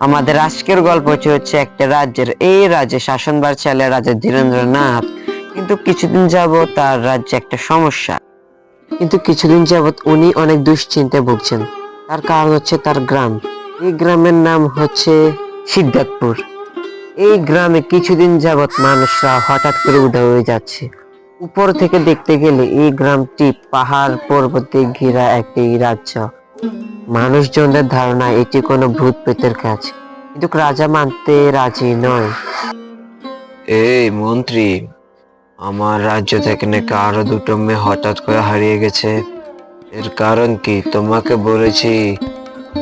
আমাদের আজকের গল্পটি হচ্ছে একটা রাজ্যের, এই রাজ্যে শাসনবার চালে রাজা ধীরেন্দ্রনাথ। কিন্তু কিছুদিন যাবত তার রাজ্যে একটা সমস্যা। কিন্তু কিছুদিন যাবত উনি অনেক দুশ্চিন্তায় ভুগছেন। তার কারণ হচ্ছে তার গ্রাম। এই গ্রামের নাম হচ্ছে সিদ্ধার্থপুর। এই গ্রামে কিছুদিন যাবত মানুষরা হঠাৎ করে উধাও হয়ে যাচ্ছে। উপর থেকে দেখতে গেলে এই গ্রামটি পাহাড় পর্বতে ঘেরা একটি রাজ্য। মানুষজনদের ধারণা এটি কোনো ভূত প্রেতের কাজ। কিন্তু রাজা মানতে রাজি নয়। এই মন্ত্রী, আমার রাজ্য থেকে নাকি আরও দুটো মেয়ে হঠাৎ করে হারিয়ে গেছে। এর কারণ কি? তোমাকে বলেছি,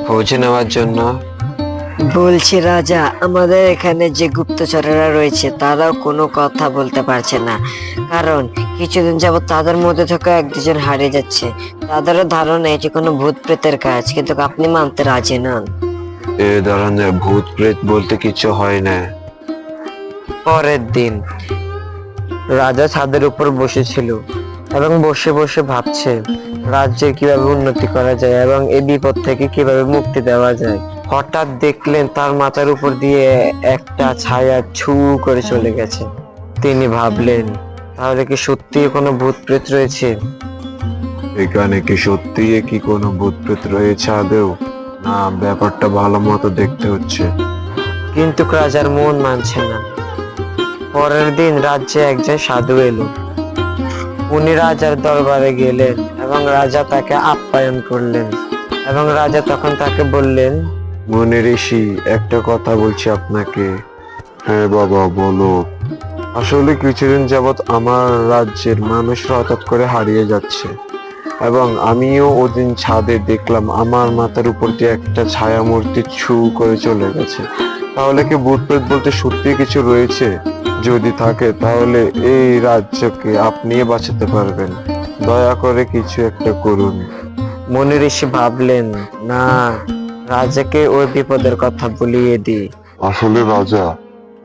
খোঁজ নেওয়ার জন্য। বলছি রাজা আমাদের এখানে যে গুপ্তচরেরা রয়েছে তারাও কোনো কথা বলতে পারছে না। কারণ কিছুদিন যাবত তাদের মধ্যে থেকে এক দুজন হারিয়ে যাচ্ছে। তাদেরও ধারণা এটি কোনো ভূত প্রেতের কাজ কিন্তু আপনি মানতে রাজি নন। এ ধরনের ভূত প্রেত বলতে কিছু হয় না। পরের দিন রাজা ছাদের উপর বসেছিল এবং বসে বসে ভাবছে রাজ্যের কীভাবে উন্নতি করা যায় এবং এই বিপদ থেকে কীভাবে মুক্তি দেওয়া যায়। হঠাৎ দেখলেন তার মাথার উপর দিয়ে একটা ছায়া ছু করে চলে গেছে। তিনি ভাবলেন তাহলে কি সত্যি কোনো ভূত প্রেত রয়েছে? এখানে কি সত্যি কি কোনো ভূত প্রেত রয়েছে আদেও না ব্যাপারটা ভালো মতো দেখতে হচ্ছে। কিন্তু রাজার মন মানছে না। পরের দিন রাজ্যে একজন সাধু এলো। উনি রাজার দরবারে গেলেন এবং রাজা তাকে আপ্যায়ন করলেন এবং রাজা তখন তাকে বললেন মনে ঋষি একটা কথা বলছি আপনাকে। হ্যাঁ বাবা, বলো। আসলে কিছুদিন যাবৎ আমার রাজ্যের মানুষরা হঠাৎ করে হারিয়ে যাচ্ছে। এবং আমিও ওদিন ছাদে দেখলাম আমার মাথার উপর দিয়ে একটা ছায়া মূর্তি ছু করে চলে গেছে। তাহলে কি ভূতপ্রেত বলতে সত্যি কিছু রয়েছে? যদি থাকে, তাহলে এই রাজ্যকে আপনিই বাঁচাতে পারবেন। দয়া করে কিছু একটা করুন। মনি ঋষি ভাবলেন, না রাজাকে ওই বিপদের কথা বলিয়ে দিই আসলে রাজা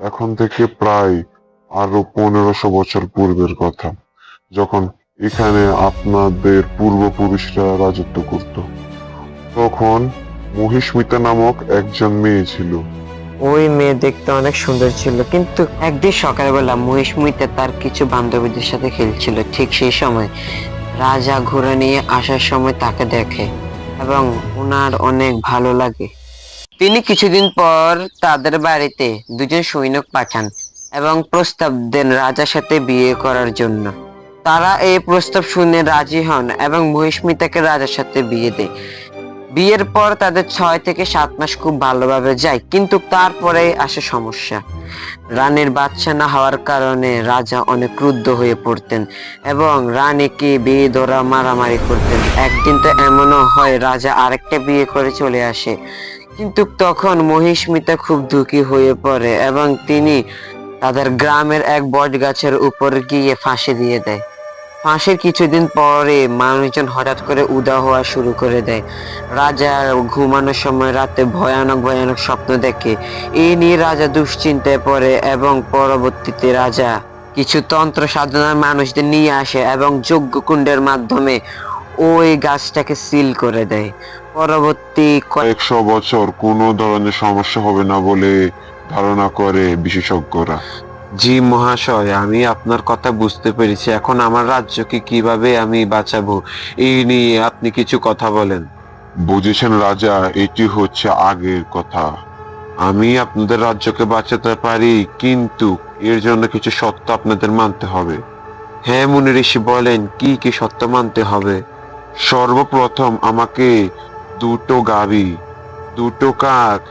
এখন থেকে প্রায় আরও পনেরোশো বছর পূর্বের কথা যখন এখানে আপনাদের পূর্বপুরুষরা রাজত্ব করত। তখন মহিষ্মিতা নামক একজন মেয়ে ছিল। ওই মেয়ে দেখতে অনেক সুন্দর ছিল কিন্তু একদিন সকালবেলা মহিষ্মিতা তার কিছু বান্ধবীদের সাথে খেলছিল। ঠিক সেই সময় রাজা ঘোড়া নিয়ে আসার সময় তাকে দেখে। এবং ওনার অনেক ভালো লাগে। তিনি কিছুদিন পর তাদের বাড়িতে দুজন সৈনিক পাঠান এবং প্রস্তাব দেন রাজার সাথে বিয়ে করার জন্য। তারা এই প্রস্তাব শুনে রাজি হন এবং মহিষ্মিতাকে রাজার সাথে বিয়ে দেয়। বিয়ের পর তাদের ছয় থেকে সাত মাস খুব ভালোভাবে যায়, কিন্তু তারপরে আসে সমস্যা। রানীর বাচ্চা না হওয়ার কারণে রাজা অনেক ক্রুদ্ধ হয়ে পড়তেন এবং রানীকে বিয়ে ধরা মারামারি করতেন। একদিন তো এমনও হয়, রাজা আরেকটা বিয়ে করে চলে আসে। কিন্তু তখন মহিষ্মিতা খুব দুঃখী হয়ে পড়ে এবং তিনি তাদের গ্রামের এক বট গাছের উপর গিয়ে ফাঁসি দিয়ে দেয়। ফাঁসির কিছুদিন পরে মানুষজন হঠাৎ করে উদা হওয়া শুরু করে দেয়। রাজা ঘুমানোর সময় রাতে ভয়ানক ভয়ানক স্বপ্ন দেখে। এই নিয়ে রাজা দুশ্চিন্তায় পড়ে এবং পরবর্তীতে রাজা কিছু তন্ত্র সাধনার মানুষদের নিয়ে আসে এবং যজ্ঞ কুণ্ডের মাধ্যমে ওই গাছটাকে সিল করে দেয়। পরবর্তী কয়েক একশো বছর কোনো ধরনের সমস্যা হবে না বলে ধারণা করে বিশেষজ্ঞরা। জি মহাশয় আমি আপনার কথা বুঝতে পেরেছি। এখন আমার রাজ্যকে কীভাবে আমি বাঁচাবো এই নিয়ে আপনি কিছু কথা বলেন। বুঝেছেন রাজা এটি হচ্ছে আগের কথা। আমি আপনাদের রাজ্যকে বাঁচাতে পারি কিন্তু এর জন্য কিছু সত্য আপনাদের মানতে হবে। হ্যাঁ মুনি ঋষি বলেন কি কি সত্য মানতে হবে? সর্বপ্রথম আমাকে দুটো গাভী দুটো কাক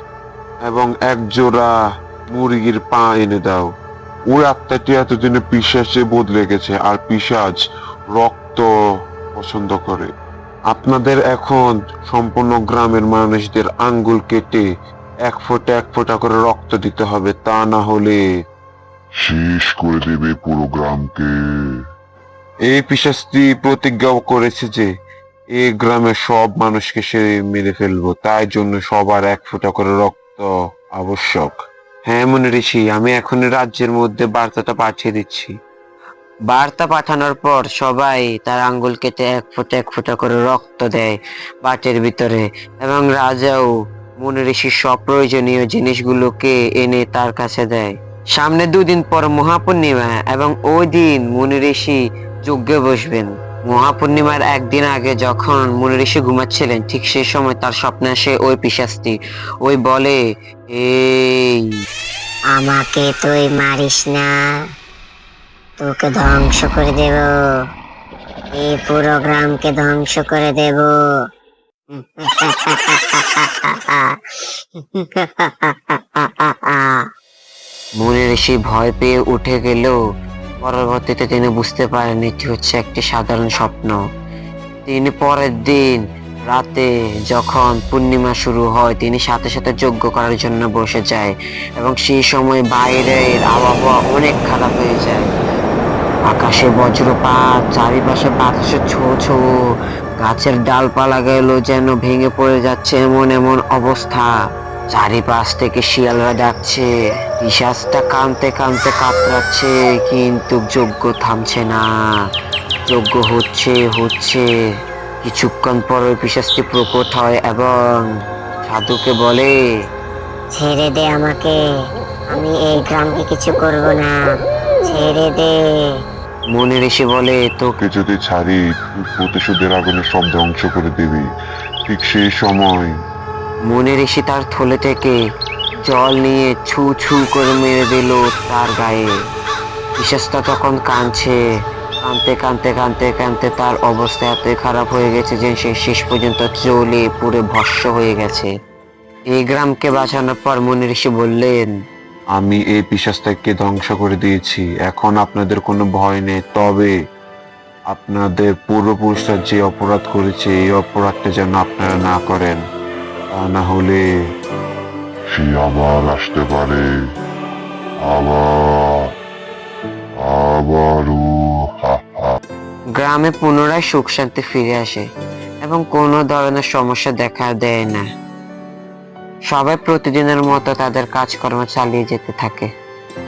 এবং এক জোড়া মুরগির পা এনে দাও। ওই আত্মাটি এতদিনে পিসাচে বদলে গেছে আর পিসাজ রক্ত পছন্দ করে। আপনাদের এখন সম্পূর্ণ গ্রামের মানুষদের আঙ্গুল কেটে এক ফোঁটা এক ফোঁটা করে রক্ত দিতে হবে তা না হলে শেষ করে দেবে পুরো গ্রামকে। এই পিসাস্তি প্রতিজ্ঞা করেছে যে এই গ্রামের সব মানুষকে সে মেরে ফেলব তাই জন্য সবার এক ফোঁটা করে রক্ত আবশ্যক। হ্যাঁ মনে ঋষি, আমি এখন রাজ্যের মধ্যে বার্তাটা পাঠিয়ে দিচ্ছি। বার্তা পাঠানোর পর সবাই তার আঙ্গুল কেটে এক ফোঁটা এক ফোঁটা করে রক্ত দেয় বাটের ভিতরে এবং রাজাও মুনি ঋষির সব প্রয়োজনীয় জিনিসগুলোকে এনে তার কাছে দেয়। সামনে দুদিন পর মহাপূর্ণিমা এবং ওই দিন মুনি ঋষি যজ্ঞে বসবেন। মহাপূর্ণিমার একদিন আগে যখন মুনি ঋষি ঘুমাচ্ছিলেন, ঠিক সেই সময় তার স্বপ্নে আসে ওই পিশাচটি। ওই বলে, এই, আমাকে তুই মারিস না। তোকে ধ্বংস করে দেব। এই পুরো গ্রামকে ধ্বংস করে দেব। মুনি ঋষি ভয় পেয়ে উঠে গেলেও পরবর্তীতে তিনি বুঝতে পারেন এটি হচ্ছে একটি সাধারণ স্বপ্ন। তিনি পরের দিন রাতে যখন পূর্ণিমা শুরু হয়, তিনি সাথে সাথে যজ্ঞ করার জন্য বসে যায় এবং সেই সময় বাইরের আবহাওয়া অনেক খারাপ হয়ে যায়। আকাশে বজ্রপাত, চারিপাশে বাতাসে ছো ছো, গাছের ডালপালা গেল যেন ভেঙে পড়ে যাচ্ছে এমন এমন অবস্থা। চারিপাশ থেকে শিয়ালরা ডাকছে পিসাজটা কানতে কানতে কাতরাচ্ছে, কিন্তু যজ্ঞ থামছে না। যজ্ঞ হচ্ছে হচ্ছে। কিছুক্ষণ পর ওই পিসাজটি প্রকট হয় এবং সাধুকে বলে, ছেড়ে দে আমাকে, আমি এই গ্রামকে কিছু করব না, ছেড়ে দে। মনে ঋষি বলে, তোকে যদি ছাড়ি প্রতিশোধের আগুনে সব ধ্বংস করে দিবি। ঠিক সেই সময় মনে ঋষি তার থলে থেকে জল নিয়ে ছু ছু করে মেরে দিল তার গায়ে। বিশেষটা তখন কাঁদছে, কাঁদতে কাঁদতে কাঁদতে কাঁদতে তার অবস্থা এতই খারাপ হয়ে গেছে যে সে শেষ পর্যন্ত চলে পুরো ভস্য হয়ে গেছে। এই গ্রামকে বাঁচানোর পর মনে ঋষি বললেন, আমি এই পিশাচটাকে ধ্বংস করে দিয়েছি। এখন আপনাদের কোনো ভয় নেই। তবে আপনাদের পূর্বপুরুষরা যে অপরাধ করেছে, এই অপরাধটা যেন আপনারা না করেন। তা না হলে সে আবার আসতে পারে। আবার আবারও গ্রামে পুনরায় সুখ শান্তি ফিরে আসে এবং কোনো ধরনের সমস্যা দেখা দেয় না। সবাই প্রতিদিনের মতো তাদের কাজকর্ম চালিয়ে যেতে থাকে।